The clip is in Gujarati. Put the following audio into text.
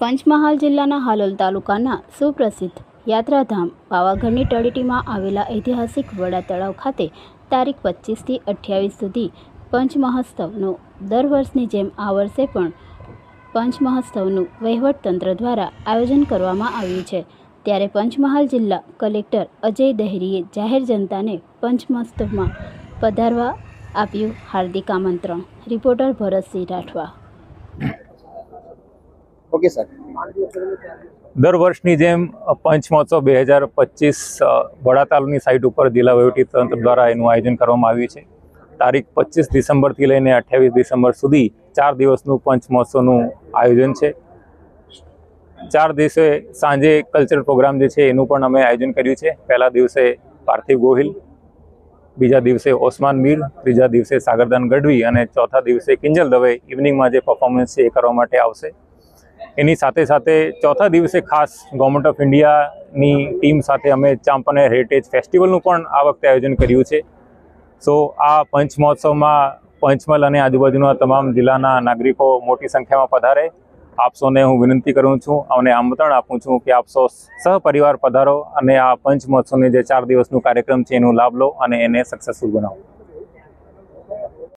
પંચમહાલ જિલ્લાના હાલોલ તાલુકાના સુપ્રસિદ્ધ યાત્રાધામ પાવાગઢની તળેટીમાં આવેલા ઐતિહાસિક વડા તળાવ ખાતે તારીખ પચીસથી અઠ્યાવીસ સુધી પંચમહોત્સવનું દર વર્ષની જેમ આ વર્ષે પણ પંચમહોત્સવનું વહીવટતંત્ર દ્વારા આયોજન કરવામાં આવ્યું છે. ત્યારે પંચમહાલ જિલ્લા કલેક્ટર અજય દહેરીએ જાહેર જનતાને પંચમહોત્સવમાં પધારવા આપ્યું હાર્દિક આમંત્રણ. Reporter Bharatsinh Rathwa. Okay sir દર વર્ષની જેમ પંચમહોત્સવ બે હજાર પચીસ વડાતાલની સાઇટ ઉપર જિલ્લા તંત્ર દ્વારા એનું આયોજન કરવામાં આવ્યું છે. તારીખ પચીસ ડિસેમ્બરથી લઈને અઠ્યાવીસ ડિસેમ્બર સુધી ચાર દિવસનું પંચમહોત્સવનું આયોજન છે. ચાર દિવસે સાંજે કલ્ચરલ પ્રોગ્રામ જે છે, એનું પણ અમે આયોજન કર્યું છે. પહેલા દિવસે પાર્થિવ ગોહિલ, બીજા દિવસે ઓસમાન મીર, ત્રીજા દિવસે સાગરદાન ગઢવી અને ચોથા દિવસે કિંજલ દવે ઇવનિંગમાં જે પરફોર્મન્સ છે, એ કરવા માટે આવશે. એની સાથે સાથે ચોથા દિવસે ખાસ ગવર્મેન્ટ ઓફ ઇન્ડિયાની ટીમ સાથે અમે ચાંપને હેરિટેજ ફેસ્ટિવલનું પણ આ વખતે આયોજન કર્યું છે. સો આ પંચ મહોત્સવમાં પંચમલ અને આજુબાજુના તમામ જિલ્લાના નાગરિકો મોટી સંખ્યામાં પધારે. આપ હું વિનંતી કરું છું, અને આમંત્રણ આપું છું કે આપ સહપરિવાર પધારો અને આ પંચ મહોત્સવની જે ચાર દિવસનું કાર્યક્રમ છે, એનો લાભ લો અને એને સક્સેસફુલ બનાવો.